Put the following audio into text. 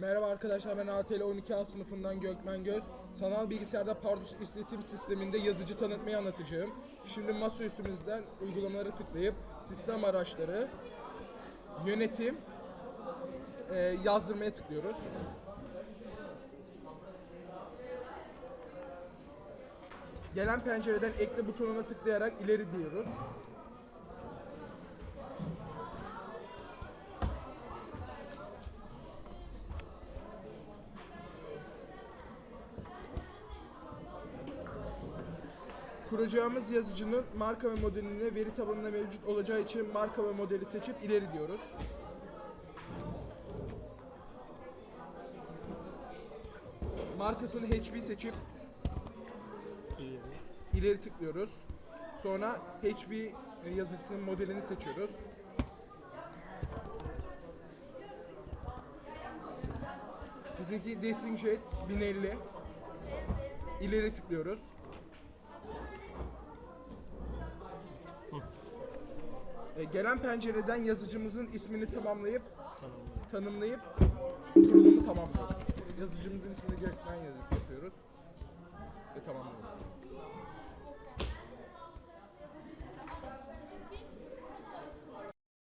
Merhaba arkadaşlar ben ATL 12A sınıfından Gökmen Göz. Sanal bilgisayarda Pardus işletim sisteminde yazıcı tanıtmayı anlatacağım. Şimdi masa üstümüzden uygulamaları tıklayıp sistem araçları, yönetim, e, yazdırmaya tıklıyoruz. Gelen pencereden ekle butonuna tıklayarak ileri diyoruz. Kuracağımız yazıcının marka ve modeline veri tabanında mevcut olacağı için marka ve modeli seçip ileri diyoruz. Markasını HP seçip ileri tıklıyoruz. Sonra HP yazıcısının modelini seçiyoruz. Bizimki Desingjet 1050. İleri tıklıyoruz. E, gelen pencereden yazıcımızın ismini tamamlayıp tanımlayıp kurulumu tamamlıyoruz. Yazıcımızın ismini Gökmen yazıp yapıyoruz ve tamamlıyoruz.